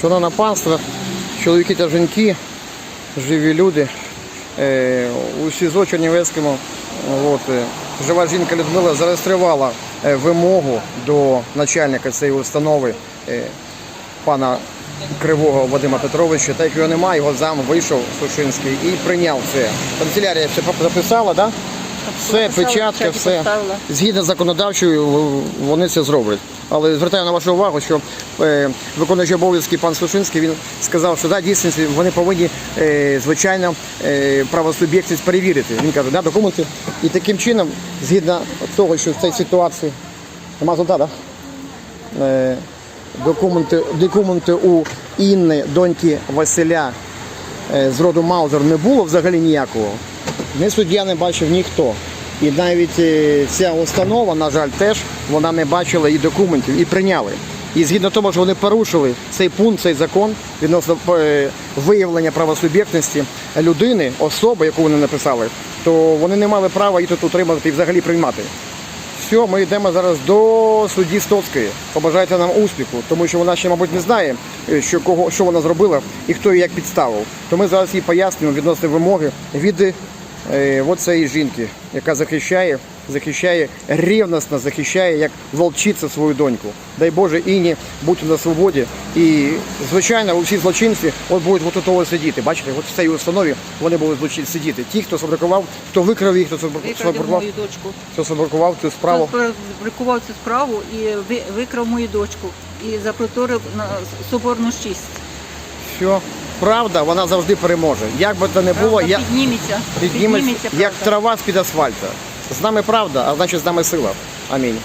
Шановне панство, чоловіки та жінки, живі люди. Е, у СІЗО Чернівецькому от, е, жива жінка Людмила зареєструвала е, вимогу до начальника цієї установи пана Кривого Вадима Петровича. Так як його немає, його зам вийшов Сушинський і прийняв це. Канцелярія все записала? Да? Все, печатка, печатки все. Згідно з законодавчою, вони це зроблять. Але звертаю на вашу увагу, що е, виконуючий обов'язки пан Слушинський він сказав, що да, дійсно вони повинні е, звичайно е, правосуб'єктність перевірити. Він каже, да, документи. І таким чином, згідно того, що в цій ситуації нема е, документи, документи у Інни, доньки Василя з роду Маузер не було взагалі ніякого. Ні суддя не бачив ніхто. І навіть е, ця установа, на жаль, теж вона не бачила і документів, і прийняли. І згідно того, що вони порушили цей пункт, цей закон відносно е, виявлення правосуб'єктності людини, особи, яку вони написали, то вони не мали права її тут утримати і взагалі приймати. Все, ми йдемо зараз до судді Стоцької. Побажайте нам успіху, тому що вона ще, мабуть, не знає, е, що кого що вона зробила і хто її як підставив. То ми зараз їй пояснюємо відносно вимоги від е, от цієї жінки, яка захищає, захищає рівносно захищає як волчиця свою доньку. Дай Боже Іні бути на свободі. І звичайно, усі злочинці от будуть от того сидіти. Бачите, от в цій установі вони будуть сидіти. Ті, хто сфабрикував, хто викрав їх, хто сфабрикував, хто сфабрикував цю справу. Фабрикував цю справу і викрав мою дочку. І запроторив на соборну честь. Все. Правда, вона завжди переможе. Як би то не було, Правда я підніметься. підніметься, як трава з-під асфальта. З нами правда, а значить з нами сила. Амінь.